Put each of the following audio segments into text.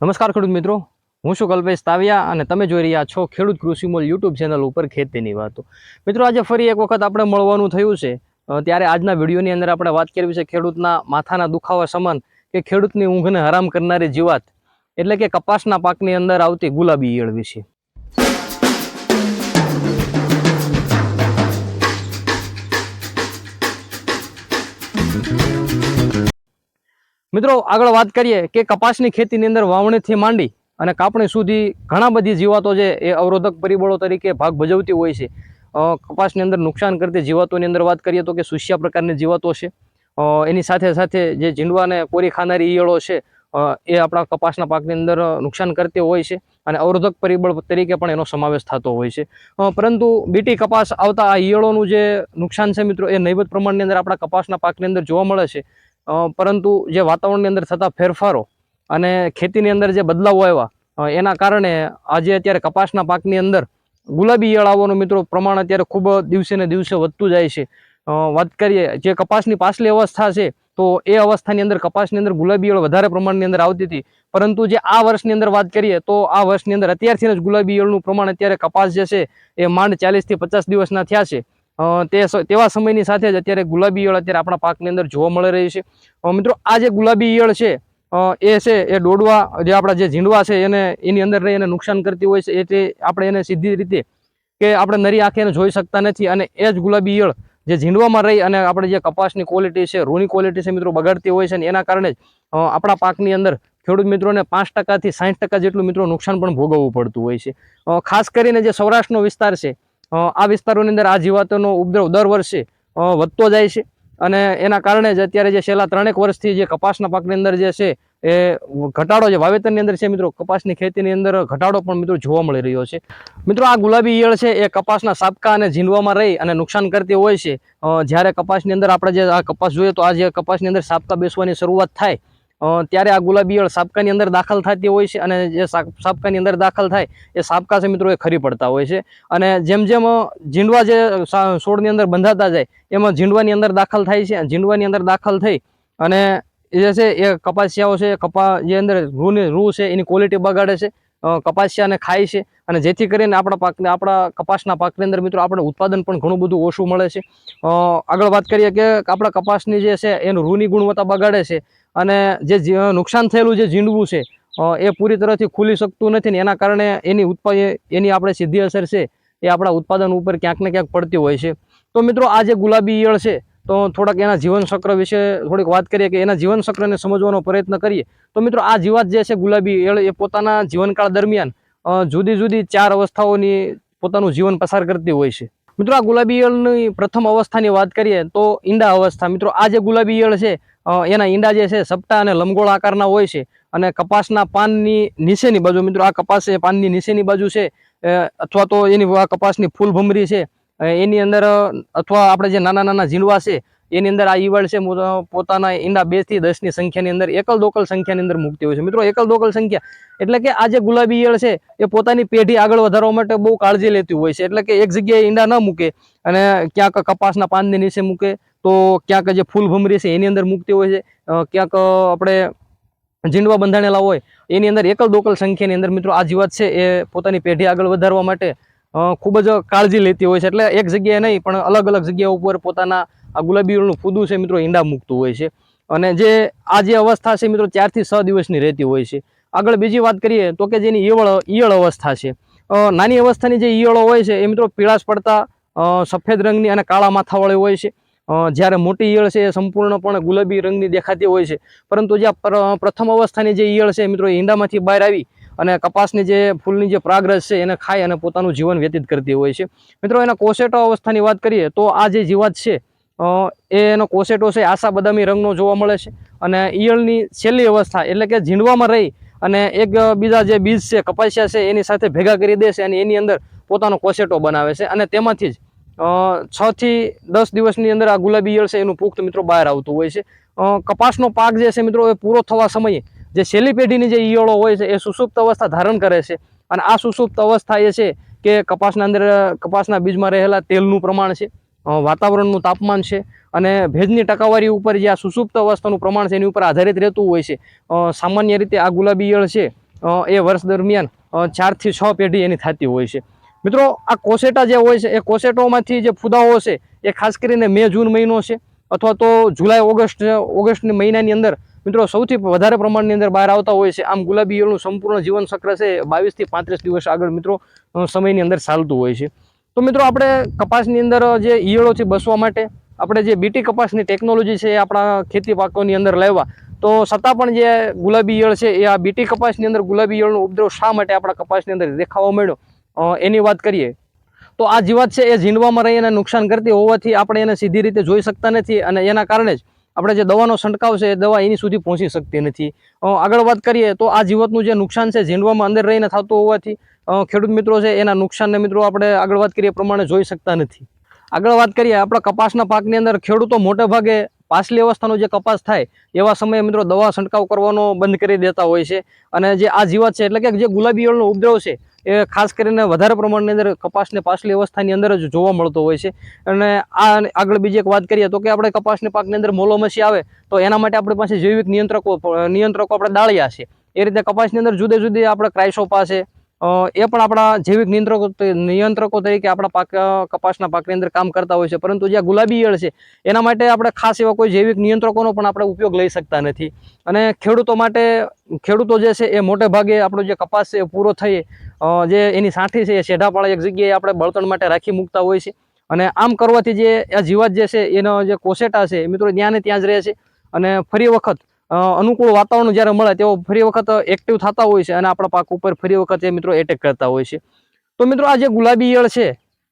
નમસ્કાર ખેડૂત મિત્રો. હું છું કલ્પેશ તાવિયા અને તમે જોઈ રહ્યા છો ખેડૂત કૃષિમોલ યુટ્યુબ ચેનલ ઉપર ખેતીની વાતો. મિત્રો, આજે ફરી એક વખત આપણે મળવાનું થયું છે. ત્યારે આજના વિડીયોની અંદર આપણે વાત કરવી છે ખેડૂતના માથાના દુખાવા સમાન કે ખેડૂતની ઊંઘને હરામ કરનારી જીવાત, એટલે કે કપાસના પાકની અંદર આવતી ગુલાબી ઈયળ વિશે. મિત્રો, આગળ વાત કરીએ કે કપાસની ખેતીની અંદર વાવણીથી માંડી અને કાપણી સુધી ઘણા બધી જીવાતો છે એ અવરોધક પરિબળો તરીકે ભાગ ભજવતી હોય છે. કપાસની અંદર નુકસાન કરતી જીવાતોની અંદર વાત કરીએ તો કે સુસ્યા પ્રકારની જીવાતો છે. એની સાથે સાથે જે ઝીંડવાને કોરી ખાનારી ઈયળો છે એ આપણા કપાસના પાકની અંદર નુકસાન કરતી હોય છે અને અવરોધક પરિબળ તરીકે પણ એનો સમાવેશ થતો હોય છે. પરંતુ બીટી કપાસ આવતા આ ઈયળોનું જે નુકસાન છે મિત્રો, એ નૈવત પ્રમાણની અંદર આપણા કપાસના પાકની અંદર જોવા મળે છે. પરંતુ જે વાતાવરણની અંદર થતા ફેરફારો અને ખેતીની અંદર જે બદલાવો આવ્યા એના કારણે આજે અત્યારે કપાસના પાકની અંદર ગુલાબી ઈયળ આવવાનું મિત્રો પ્રમાણ અત્યારે ખૂબ દિવસે ને દિવસે વધતું જાય છે. વાત કરીએ, જે કપાસની પાછલી અવસ્થા છે, તો એ અવસ્થાની અંદર કપાસની અંદર ગુલાબી ઈયળ વધારે પ્રમાણની અંદર આવતી હતી. પરંતુ જે આ વર્ષની અંદર વાત કરીએ, તો આ વર્ષની અંદર અત્યારથી જ ગુલાબી ઈયળનું પ્રમાણ અત્યારે કપાસ જે છે, એ માંડ ચાલીસથી પચાસ દિવસના થયા છે. તે તેવા સમયની સાથે જ અત્યારે ગુલાબી ઈયળ અત્યારે આપણા પાકની અંદર જોવા મળી રહી છે. મિત્રો, આ જે ગુલાબી ઈયળ છે એ છે, એ દોડવા જે આપણા જે ઝીંડવા છે, એને, એની અંદર રહી એને નુકસાન કરતી હોય છે એટલે આપણે એને સીધી રીતે કે આપણે નરી આંખે એને જોઈ શકતા નથી અને એ જ ગુલાબી ઈયળ જે ઝીંડવામાં રહી અને આપણે જે કપાસની ક્વોલિટી છે, રૂની ક્વોલિટી છે મિત્રો બગાડતી હોય છે અને એના કારણે જ આપણા પાકની અંદર ખેડૂત મિત્રોને પાંચ ટકાથી સાઠ ટકા જેટલું મિત્રો નુકસાન પણ ભોગવવું પડતું હોય છે. ખાસ કરીને જે સૌરાષ્ટ્રનો વિસ્તાર છે આ વિસ્તારોની અંદર આ જીવાતોનો ઉપદ્રવ દર વર્ષે વધતો જાય છે. અને એના કારણે જ અત્યારે જે છેલ્લા ત્રણેક વર્ષથી જે કપાસના પાકની અંદર જે છે, એ ઘટાડો જે વાવેતરની અંદર છે મિત્રો, કપાસની ખેતીની અંદર ઘટાડો પણ મિત્રો જોવા મળી રહ્યો છે. મિત્રો આ ગુલાબી ઈયળ છે, એ કપાસના સાપકા અને ઝીંડવામાં રહી અને નુકસાન કરતી હોય છે. જ્યારે કપાસની અંદર આપણે જે આ કપાસ જોઈએ તો આ જે કપાસની અંદર સાપકા બેસવાની શરૂઆત થાય ત્યારે આ ગુલાબી ઈયળ સાપકાની અંદર દાખલ થતી હોય છે અને જે સાપ- સાપકાની અંદર દાખલ થાય એ સાપકા છે મિત્રો એ ખરી પડતા હોય છે. અને જેમ જેમ ઝીંડવા જે છોડની અંદર બંધાતા જાય એમાં ઝીંડવાની અંદર દાખલ થાય છે. ઝીંડવાની અંદર દાખલ થઈ અને જે છે એ કપાસિયાઓ છે, કપા, જે અંદર રૂની, રૂ છે એની ક્વોલિટી બગાડે છે કપાસિયાને ખાય છે અને જેથી કરીને આપણા પાકને, આપણા કપાસના પાકની અંદર મિત્રો આપણે ઉત્પાદન પણ ઘણું બધું ઓછું મળે છે. આગળ વાત કરીએ કે આપણા કપાસની જે છે એનું રૂની ગુણવત્તા બગાડે છે. અને જે નુકસાન થયેલું જે ઝીંડવું છે એ પૂરી તરહથી ખુલી શકતું નથી ને એના કારણે એની ઉત્પા એની આપણે સીધી અસર છે, એ આપણા ઉત્પાદન ઉપર ક્યાંક ને ક્યાંક પડતી હોય છે. તો મિત્રો, આ જે ગુલાબી ઈયળ છે, તો થોડાક એના જીવન ચક્ર વિશે થોડીક વાત કરીએ કે એના જીવન ચક્રને સમજવાનો પ્રયત્ન કરીએ. તો મિત્રો, આ જીવાત જે છે ગુલાબી ઈયળ, એ પોતાના જીવનકાળ દરમિયાન જુદી જુદી ચાર અવસ્થાઓની પોતાનું જીવન પસાર કરતી હોય છે. મિત્રો, આ ગુલાબી ઈયળની પ્રથમ અવસ્થાની વાત કરીએ તો ઈંડા અવસ્થા. મિત્રો, આ જે ગુલાબી ઈયળ છે એના ઈંડા જે છે, સપટા અને લંબગોળ આકારના હોય છે અને કપાસના પાનની નીચેની બાજુ, મિત્રો, આ કપાસ છે, પાનની નીચેની બાજુ છે અથવા તો એની આ કપાસની ફૂલ ભમરી છે એની અંદર, અથવા આપણે જે નાના નાના ઝીંડવા છે, એની અંદર આ ઈવળ છે પોતાના ઈંડા બેથી દસ સંખ્યાની અંદર એકલ દોકલ સંખ્યાની અંદર મૂકતી હોય છે. મિત્રો એકલ દોકલ સંખ્યા એટલે કે આ જે ગુલાબી ઈયળ છે, એ પોતાની પેઢી આગળ વધારવા માટે બહુ કાળજી લેતી હોય છે. એટલે કે એક જગ્યાએ ઈંડા ન મૂકે અને ક્યાંક કપાસના પાનની નીચે મૂકે તો ક્યાંક જે ફૂલ ભમરી છે એની અંદર મૂકતી હોય છે. ક્યાંક આપણે ઝીંડવા બંધાણેલા હોય, એની અંદર એકલ દોકલ સંખ્યાની અંદર મિત્રો આ જીવાત છે, એ પોતાની પેઢી આગળ વધારવા માટે ખૂબ જ કાળજી લેતી હોય છે. એટલે એક જગ્યાએ નહીં, પણ અલગ અલગ જગ્યા ઉપર પોતાના આ ગુલાબી ફૂદું છે મિત્રો, ઈંડા મૂકતું હોય છે. અને જે આ જે અવસ્થા છે મિત્રો, ચારથી છ દિવસની રહેતી હોય છે. આગળ બીજી વાત કરીએ, તો કે જેની ઈયળ ઈયળ અવસ્થા છે. નાની અવસ્થાની જે ઈયળો હોય છે, એ મિત્રો પીળાશ પડતા સફેદ રંગની અને કાળા માથાવાળી હોય છે. જ્યારે મોટી ઈયળ છે એ સંપૂર્ણપણે ગુલાબી રંગની દેખાતી હોય છે. પરંતુ જે પ્ર- પ્રથમ અવસ્થાની જે ઈયળ છે મિત્રો ઈંડામાંથી બહાર આવી અને કપાસની જે ફૂલની જે પ્રાગરસ છે એને ખાઈ અને પોતાનું જીવન વ્યતીત કરતી હોય છે. મિત્રો, એના કોસેટો અવસ્થાની વાત કરીએ તો આ જે જીવાત છે એનો કોસેટો છે આશા બદામી રંગનો જોવા મળે છે અને ઈયળની છેલ્લી અવસ્થા એટલે કે ઝીંડવામાં રહી અને એક બીજા જે બીજ છે, કપાસિયા છે એની સાથે ભેગા કરી દે છે અને એની અંદર પોતાનો કોસેટો બનાવે છે અને તેમાંથી જ છ થી દસ દિવસની અંદર આ ગુલાબી ઈયળ છે એનું પુખ્ત મિત્રો બહાર આવતું હોય છે. કપાસનો પાક જે છે મિત્રો એ પૂરો થવા સમયે જે છેલ્લી પેઢીની જે ઈયળો હોય છે એ સુસુપ્ત અવસ્થા ધારણ કરે છે. અને આ સુસુપ્ત અવસ્થા એ છે કે કપાસના અંદર, કપાસના બીજમાં રહેલા તેલનું પ્રમાણ છે વાતાવરણનું તાપમાન છે અને ભેજની ટકાવારી ઉપર જે આ સુસુપ્ત અવસ્થાનું પ્રમાણ છે એની ઉપર આધારિત રહેતું હોય છે. સામાન્ય રીતે આ ગુલાબી ઈયળ છે એ વર્ષ દરમિયાન ચારથી છ પેઢી એની થતી હોય છે. મિત્રો, આ કોસેટા જે હોય છે, એ કોસેટોમાંથી જે ફુદાઓ છે, એ ખાસ કરીને મે, જૂન મહિનો છે, અથવા તો જુલાઈ, ઓગસ્ટ, ઓગસ્ટની મહિનાની અંદર, મિત્રો, સૌથી વધારે પ્રમાણની અંદર બહાર આવતા હોય છે, આમ ગુલાબી ઈયળનું સંપૂર્ણ જીવન ચક્ર છે બાવીસથી પાંત્રીસ દિવસ આગળ, મિત્રો સમયની અંદર ચાલતું હોય છે. તો મિત્રો, આપણે કપાસની અંદર જે ઈયળોથી બસવા માટે, આપણે જે બીટી કપાસની ટેકનોલોજી છે, એ આપણા ખેતી પાકોની અંદર લાવવા તો છતાં પણ જે ગુલાબી ઈયળ છે, એ આ બીટી કપાસની અંદર ગુલાબી ઈયળનો ઉપદ્રવ શા માટે આપણા કપાસની અંદર દેખાવા મળ્યો? એની વાત કરીએ, તો આ જીવાત છે એ ઝીંડવામાં રહી અને નુકસાન કરતી હોવાથી આપણે એને સીધી રીતે જોઈ શકતા નથી અને એના કારણે જ આપણે જે દવાનો છંટકાવ છે એ દવા એની સુધી પહોંચી શકતી નથી. આગળ વાત કરીએ, તો આ જીવાતનું જે નુકસાન છે ઝીંડવામાં અંદર રહીને થતું હોવાથી ખેડૂત મિત્રો છે એના નુકસાનને મિત્રો આપણે આગળ વાત કરીએ પ્રમાણે જોઈ શકતા નથી. આગળ વાત કરીએ, આપણા કપાસના પાકની અંદર ખેડૂતો મોટે ભાગે પાછલી અવસ્થાનો જે કપાસ થાય, એવા સમયે મિત્રો દવા છંટકાવ કરવાનો બંધ કરી દેતા હોય છે. અને જે આ જીવાત છે, એટલે કે જે ગુલાબી ઈયળનો ઉપદ્રવ છે એ ખાસ કરીને વધારે પ્રમાણની અંદર કપાસને પાછલી અવસ્થાની અંદર જ જોવા મળતો હોય છે. અને આ આગળ બીજી એક વાત કરીએ તો કે આપણે કપાસની પાકની અંદર મોલોમસી આવે તો એના માટે આપણી પાસે જૈવિક નિયંત્રકો નિયંત્રકો આપણે દાળિયા છે. એ રીતે કપાસની અંદર જુદે જુદી આપણે ક્રાઇસોપા છે. એ પણ આપણા જૈવિક નિયંત્રકો નિયંત્રકો તરીકે આપણા પાક કપાસના પાકની અંદર કામ કરતા હોય છે. પરંતુ જે આ ગુલાબી ઈયળ છે એના માટે આપણે ખાસ એવા કોઈ જૈવિક નિયંત્રકોનો પણ આપણે ઉપયોગ લઈ શકતા નથી. અને ખેડૂતો માટે ખેડૂતો જે છે એ મોટે ભાગે આપણો જે કપાસ છે એ પૂરો થઈ અ, જે એની સાંઠી છે એ શેઢાપાળા એક જગ્યાએ આપણે બળતણ માટે રાખી મૂકતા હોય છે. અને આમ કરવાથી જે આ જીવાત જે છે, એનો જે કોસેટા છે મિત્રો ત્યાં ને ત્યાં જ રહે છે. અને ફરી વખત અનુકૂળ વાતાવરણ જ્યારે મળે તેઓ ફરી વખત એક્ટિવ થતા હોય છે અને આપણા પાક ઉપર ફરી વખત એ મિત્રો એટેક કરતા હોય છે. તો મિત્રો આ જે ગુલાબી ઈયળ છે,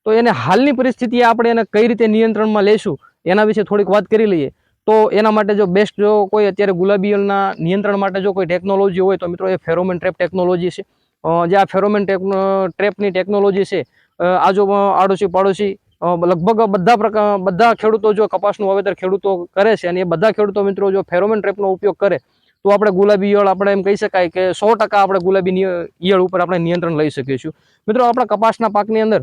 તો એને હાલની પરિસ્થિતિએ આપણે એને કઈ રીતે નિયંત્રણમાં લેશું, એના વિશે થોડીક વાત કરી લઈએ. તો એના માટે જો બેસ્ટ જો કોઈ અત્યારે ગુલાબી ઈયળના નિયંત્રણ માટે જો કોઈ ટેકનોલોજી હોય તો મિત્રો એ ફેરોમેન ટ્રેપ ટેકનોલોજી છે. જે આ ફેરોમેન ટ્રેપની ટેકનોલોજી છે આજુ આડોશી પાડોશી લગભગ બધા પ્રકાર બધા ખેડૂતો જો કપાસનું વાવેતર ખેડૂતો કરે છે અને એ બધા ખેડૂતો મિત્રો જો ફેરોમેન ટ્રેપનો ઉપયોગ કરે, તો આપણે ગુલાબી ઈયળ આપણે એમ કહી શકાય કે સો ટકા આપણે ગુલાબી ઈયળ ઉપર આપણે નિયંત્રણ લઈ શકીએ છીએ. મિત્રો, આપણા કપાસના પાકની અંદર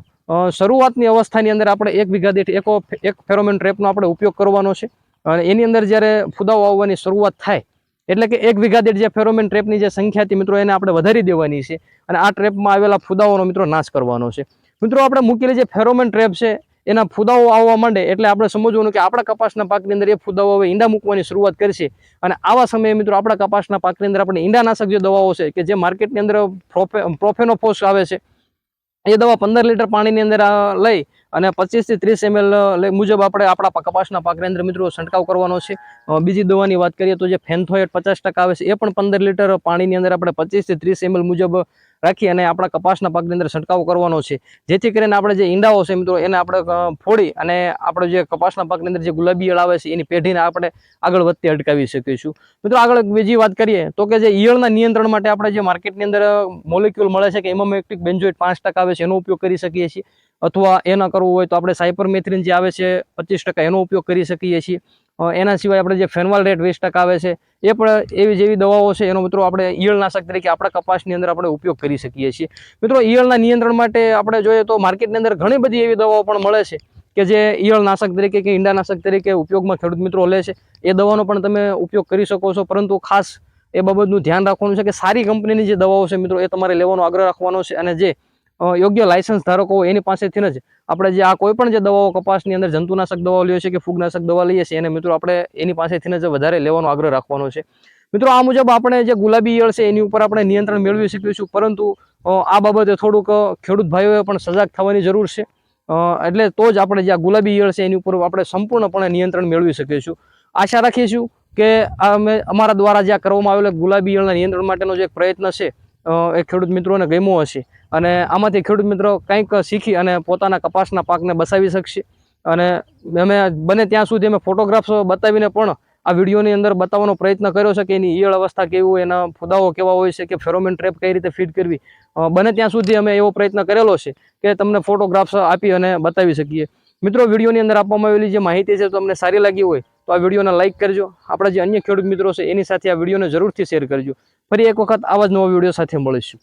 શરૂઆતની અવસ્થાની અંદર આપણે એક વીઘા દીઠ એકો, એક ફેરોમેન ટ્રેપનો આપણે ઉપયોગ કરવાનો છે. અને એની અંદર જ્યારે ફુદાઓ આવવાની શરૂઆત થાય એટલે કે એક વીઘા દીઠ જે ફેરોમેન ટ્રેપની જે સંખ્યા હતી, મિત્રો, એને આપણે વધારી દેવાની છે અને આ ટ્રેપમાં આવેલા ફુદાઓનો, મિત્રો, નાશ કરવાનો છે. મિત્રો, આપણે મૂકેલી જે ફેરોમેન ટ્રેપ છે, એના ફુદાઓ આવવા માંડે એટલે આપણે સમજવાનું કે આપણા કપાસના પાકની અંદર એ ફુદાઓ હવે ઈંડા મૂકવાની શરૂઆત કરશે અને આવા સમયે, મિત્રો, આપણા કપાસના પાકની અંદર આપણે ઈંડાનાશક જે દવાઓ છે કે જે માર્કેટની અંદર પ્રોફે પ્રોફેનોફોસ આવે છે, એ દવા પંદર લીટર પાણીની અંદર લઈ અને પચીસથી ત્રીસ એમએલ મુજબ આપણે આપણા કપાસના પાકની અંદર મિત્રો છંટકાવ કરવાનો છે. બીજી દવાની વાત કરીએ તો જે ફેન્થોએટ પચાસ ટકા આવે છે, એ પણ પંદર લીટર પાણીની અંદર આપણે પચીસથી ત્રીસ એમએલ મુજબ રાખી અને આપણા કપાસના પાકની અંદર છંટકાવ કરવાનો છે. જેથી કરીને આપણે જે ઈંડાઓ છે મિત્રો, એને આપણે ફોડી અને આપણે જે કપાસના પાકની અંદર જે ગુલાબી ઈયળ આવે છે, એની પેઢીને આપણે આગળ વધતી અટકાવી શકીશું. મિત્રો, આગળ બીજી વાત કરીએ, તો કે જે ઈયળના નિયંત્રણ માટે આપણે જે માર્કેટની અંદર મોલિક્યુલ મળે છે કે ઇમામેક્ટિક બેન્જોઇટ પાંચ આવે છે, એનો ઉપયોગ કરી શકીએ છીએ. અથવા એ ન કરવું હોય તો આપણે સાયપરમેથ્રિન જે આવે છે, પચીસ એનો ઉપયોગ કરી શકીએ છીએ. એના સિવાય આપણે જે ફેનવાલ રેટ વીસ આવે છે, એ પણ એવી જેવી દવાઓ છે, એનો મિત્રો આપણે ઈયળનાશક તરીકે આપણા કપાસની અંદર આપણે ઉપયોગ કરી શકીએ છીએ. મિત્રો, ઈયળના નિયંત્રણ માટે આપણે જોઈએ તો માર્કેટની અંદર ઘણી બધી એવી દવાઓ પણ મળે છે કે જે ઈયળનાશક તરીકે કે ઈંડાનાશક તરીકે ઉપયોગમાં ખેડૂત મિત્રો લે છે. એ દવાનો પણ તમે ઉપયોગ કરી શકો છો, પરંતુ ખાસ એ બાબતનું ધ્યાન રાખવાનું છે કે સારી કંપનીની જે દવાઓ છે મિત્રો, એ તમારે લેવાનો, આગ્રહ રાખવાનો છે અને જે યોગ્ય લાયસન્સ ધારકો એની પાસેથી જ. આપણે જે આ કોઈ પણ જે દવાઓ કપાસની અંદર જંતુનાશક દવાઓ લઈએ છીએ કે ફૂગનાશક દવા લઈએ છીએ એને મિત્રો આપણે એની પાસેથી જ વધારે લેવાનો આગ્રહ રાખવાનો છે. મિત્રો, આ મુજબ આપણે જે ગુલાબી ઈયળ છે એની ઉપર આપણે નિયંત્રણ મેળવી શકીશું પરંતુ આ બાબતે થોડુંક ખેડૂત ભાઈઓએ પણ સજાગ થવાની જરૂર છે. એટલે તો જ આપણે જે આ ગુલાબી ઈયળ છે એની ઉપર આપણે સંપૂર્ણપણે નિયંત્રણ મેળવી શકીશું. આશા રાખીશું કે અમે, અમારા દ્વારા જે કરવામાં આવેલો ગુલાબી ઈયળના નિયંત્રણ માટેનો જે એક પ્રયત્ન છે એ ખેડૂત મિત્રોને ગમ્યો હશે. અને આમાંથી ખેડૂત મિત્રો કંઈક શીખી અને પોતાના કપાસના પાકને બસાવી શકશે. અને અમે બને ત્યાં સુધી અમે ફોટોગ્રાફ્સ બતાવીને પણ આ વિડીયોની અંદર બતાવવાનો પ્રયત્ન કર્યો છે કે એની ઈયળ અવસ્થા કેવી હોય એના ફુદાઓ કેવા હોય છે, કે ફેરોમેન ટ્રેપ કઈ રીતે ફીટ કરવી. બને ત્યાં સુધી અમે એવો પ્રયત્ન કરેલો છે કે તમને ફોટોગ્રાફ્સ આપી અને બતાવી શકીએ. મિત્રો, વિડીયોની અંદર આપવામાં આવેલી જે માહિતી છે, તમને સારી લાગી હોય તો આ વિડીયોને લાઇક કરજો. આપણા જે અન્ય ખેડૂત મિત્રો છે, એની સાથે આ વિડીયોને જરૂરથી શેર કરજો. ફરી એક વખત આવા જ નવા વીડિયો સાથે મળીશું.